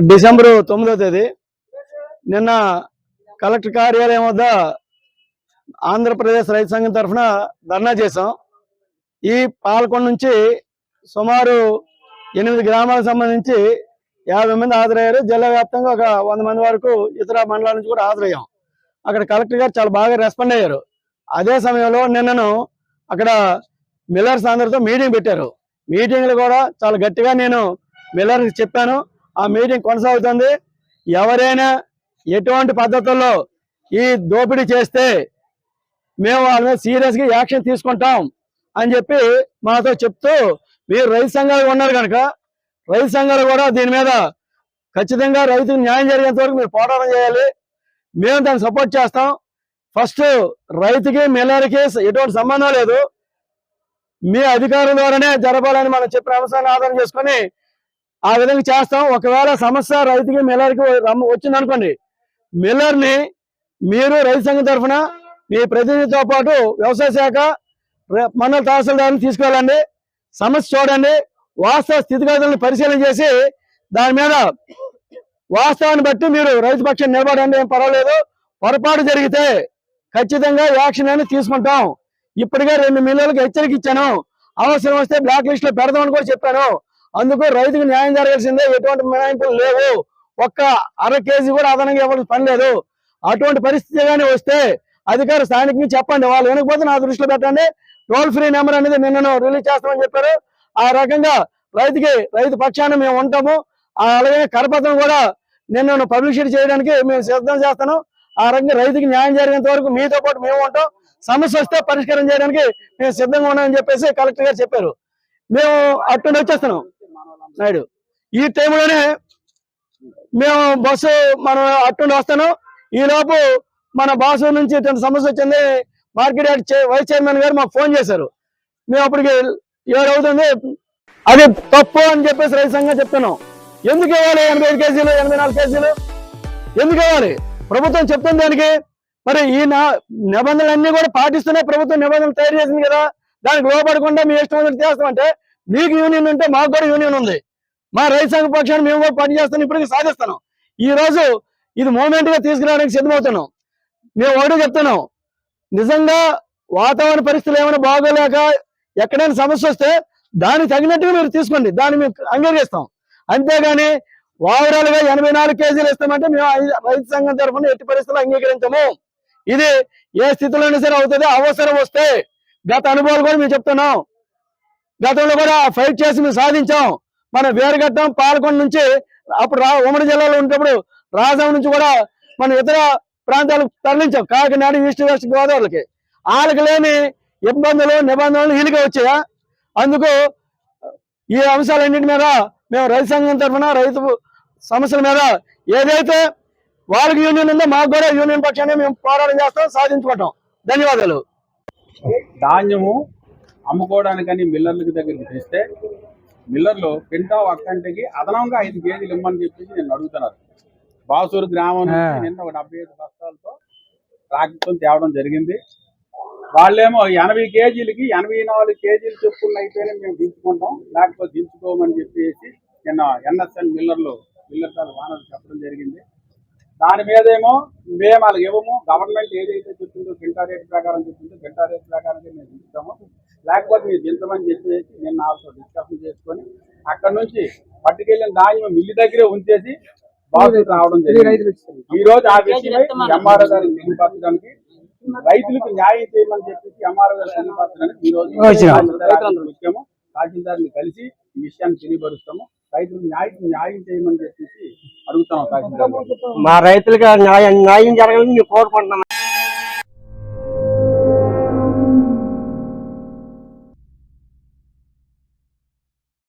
December తొమ్మిదో తేదీ. నిన్న కలెక్టర్ కార్యాలయం వద్ద ఆంధ్రప్రదేశ్ రైతు సంఘం తరఫున ధర్నా చేశాం. ఈ పాలకొండ నుంచి సుమారు ఎనిమిది గ్రామాలకు సంబంధించి యాభై మంది హాజరయ్యారు. జిల్లా వ్యాప్తంగా ఒక వంద మంది వరకు ఇతర మండలాల నుంచి కూడా హాజరయ్యాం. అక్కడ కలెక్టర్ గారు చాలా బాగా రెస్పాండ్ అయ్యారు. అదే సమయంలో నిన్నను అక్కడ మిల్లర్స్ అందరితో మీటింగ్ పెట్టారు. మీటింగ్లు కూడా చాలా గట్టిగా నేను మిల్లర్కి చెప్పాను. ఆ మీటింగ్ కొనసాగుతుంది. ఎవరైనా ఎటువంటి పద్ధతుల్లో ఈ దోపిడీ చేస్తే మేము వాళ్ళ మీద సీరియస్గా యాక్షన్ తీసుకుంటాం అని చెప్పి మాతో చెప్తూ మీరు రైతు సంఘాలు ఉన్నారు కనుక రైతు సంఘాలు కూడా దీని మీద ఖచ్చితంగా రైతుకు న్యాయం జరిగేంత వరకు మీరు పోరాటం చేయాలి. మేము దాన్ని సపోర్ట్ చేస్తాం. ఫస్ట్ రైతుకి మిల్లర్కి ఎటువంటి సంబంధం లేదు. మీ అధికారుల ద్వారానే జరపాలని మనం చెప్పిన అంశాన్ని ఆధారం చేసుకొని ఆ విధంగా చేస్తాం. ఒకవేళ సమస్య రైతుకి మిల్లర్కి వచ్చింది వచ్చిందనుకోండి మిల్లర్ని మీరు రైతు సంఘం తరఫున మీ ప్రతినిధితో పాటు వ్యవసాయ శాఖ మండల తహసీల్దార్ని తీసుకెళ్ళండి సమస్య చూడండి. వాస్తవ స్థితిగతులను పరిశీలన చేసి దాని మీద వాస్తవాన్ని బట్టి మీరు రైతు పక్షం నిలబడండి. ఏం పర్వాలేదు. పొరపాటు జరిగితే ఖచ్చితంగా యాక్షన్ అనేది తీసుకుంటాం. ఇప్పటికే రెండు మిల్లులకు హెచ్చరిక ఇచ్చాను. అవసరం వస్తే బ్లాక్ లిస్ట్లో పెడదామని కూడా చెప్పాను. అందుకు రైతుకు న్యాయం జరగాల్సిందే. ఎటువంటి మినాయింపులు లేవు. ఒక్క అర కేజీ కూడా అదనంగా ఇవ్వాల్సిన పని లేదు. అటువంటి పరిస్థితి కానీ వస్తే అధికారి స్థానికంగా చెప్పండి. వాళ్ళు వినకపోతే నా దృష్టిలో పెట్టండి. టోల్ ఫ్రీ నెంబర్ అనేది నిన్న రిలీజ్ చేస్తామని చెప్పారు. ఆ రకంగా రైతుకి రైతు పక్షాన మేము ఉంటాము. ఆ అలాగే కరపత్రం కూడా నిన్న పబ్లిసిటీ చేయడానికి మేము సిద్ధం చేస్తాను. ఆ రకంగా రైతుకి న్యాయం జరిగేంత వరకు మీతో పాటు మేము ఉంటాం. సమస్య వస్తే పరిష్కారం చేయడానికి మేము సిద్ధంగా ఉన్నామని చెప్పేసి కలెక్టర్ గారు చెప్పారు. మేము అటు వచ్చేస్తున్నాం. నాయుడు. ఈ టైంలోనే మేము బస్సు మనం అట్టుండి వస్తాను. ఈలోపు మన బాసు నుంచి ఇటువంటి సమస్య వచ్చింది. మార్కెట్ యార్డ్ వైస్ చైర్మన్ గారు మాకు ఫోన్ చేశారు. మేము అప్పటికి ఏడు అవుతుంది. అది తప్పు అని చెప్పేసి రైతు సంఘం చెప్తున్నాం. ఎందుకు ఇవ్వాలి? ఎనభై ఐదు కేజీలు ఎనభై నాలుగు కేజీలు? ఎందుకు ఇవ్వాలి? ప్రభుత్వం చెప్తుంది దానికి. మరి ఈ నిబంధనలు నిబంధనలన్నీ కూడా పాటిస్తూనే ప్రభుత్వం నిబంధనలు తయారు చేసింది కదా. దానికి లోపడకుండా మీ ఇష్టం చేస్తామంటే మీకు యూనియన్ ఉంటే మాకు కూడా యూనియన్ ఉంది. మా రైతు సంఘ పక్షాన్ని మేము కూడా పనిచేస్తాం ఇప్పటికీ సాధిస్తున్నాం. ఈ రోజు ఇది మూమెంట్గా తీసుకురావడానికి సిద్ధమవుతున్నాం. మేము ఒకటే చెప్తున్నాం. నిజంగా వాతావరణ పరిస్థితులు ఏమైనా బాగోలేక ఎక్కడైనా సమస్య వస్తే దానికి తగినట్టుగా మీరు తీసుకోండి. దాన్ని మేము అంగీకరిస్తాం. అంతేగాని ఓవరాల్గా ఎనభై నాలుగు కేజీలు ఇస్తామంటే మేము రైతు సంఘం తరఫున ఎట్టి పరిస్థితుల్లో అంగీకరించము. ఇది ఏ స్థితిలోనే సరే అవుతుంది. అవసరం వస్తే గత అనుభవాలు కూడా మేము చెప్తున్నాం. గతంలో కూడా ఫైట్ చేసి మేము సాధించాం. మన వేరుగట్టం పాలకొండ నుంచి అప్పుడు రా ఉమ్మడి జిల్లాలో ఉన్నప్పుడు రాజం నుంచి కూడా మనం ఇతర ప్రాంతాలకు తరలించాం. కాకినాడ ఈస్ట్ వెస్ట్ గోదావరికి. వాళ్ళకి లేని ఇబ్బందులు నిబంధనలు వీలుగా వచ్చాయా? అందుకు ఈ అంశాలన్నింటి మీద మేము రైతు సంఘం తరఫున రైతు సమస్యల మీద ఏదైతే వాళ్ళకి యూనియన్ ఉందో మాకు కూడా యూనియన్ పక్షాన్ని మేము పోరాటం చేస్తాం సాధించుకుంటాం. ధన్యవాదాలు. ధాన్యము అమ్ముకోవడానికని మిల్లర్లకి దగ్గరికి తెస్తే మిల్లర్లు పింటా ఒక్కంటికి అదనంగా ఐదు కేజీలు ఇమ్మని చెప్పేసి నేను అడుగుతున్నారు. బాసూరు గ్రామం నుంచి నిన్న ఒక డెబ్బై ఐదు బస్తాలతో ట్రాక్టర్తో తేవడం జరిగింది. వాళ్ళేమో ఎనభై కేజీలకి ఎనభై నాలుగు కేజీలు చొప్పున అయితేనే మేము దించుకుంటాం లేకపోతే దించుకోమని చెప్పేసి నిన్న ఎన్ఎస్ఎన్ మిల్లర్లు మిల్లర్ తాలూకు వానలు చెప్పడం జరిగింది. దాని మీదేమో మేము వాళ్ళకి ఇవ్వము. గవర్నమెంట్ ఏదైతే చెప్పిందో గింటా రేట్ ప్రకారం చెప్పిందో గింటా రేట్ ప్రకారం మేము దించుతాము. లేకపోతే మీరు దించమని చెప్పేసి నిన్న వాళ్ళతో డిస్కషన్ చేసుకొని అక్కడ నుంచి పట్టుకెళ్ళిన ధాన్యం మిల్లి దగ్గరే ఉంచేసి బాగు రావడం జరిగింది. ఈ రోజు ఆ విషయమై ఎంఆర్ఓ గారికి తెలియపరచడానికి రైతులకు న్యాయం చేయమని చెప్పేసి ఎంఆర్ఓ గారు తెలియపరచడానికి ఈ రోజు తహసీల్దార్ వచ్చాము. తహసీల్దార్ని కలిసి ఈ విషయాన్ని తెలియపరుస్తాము. రైతులకు న్యాయం న్యాయం చేయమని చెప్పేసి అడుగుతాం తహసీల్దార్ మా రైతులకు న్యాయం న్యాయం జరగాలని మేము కోరుకుంటున్నాం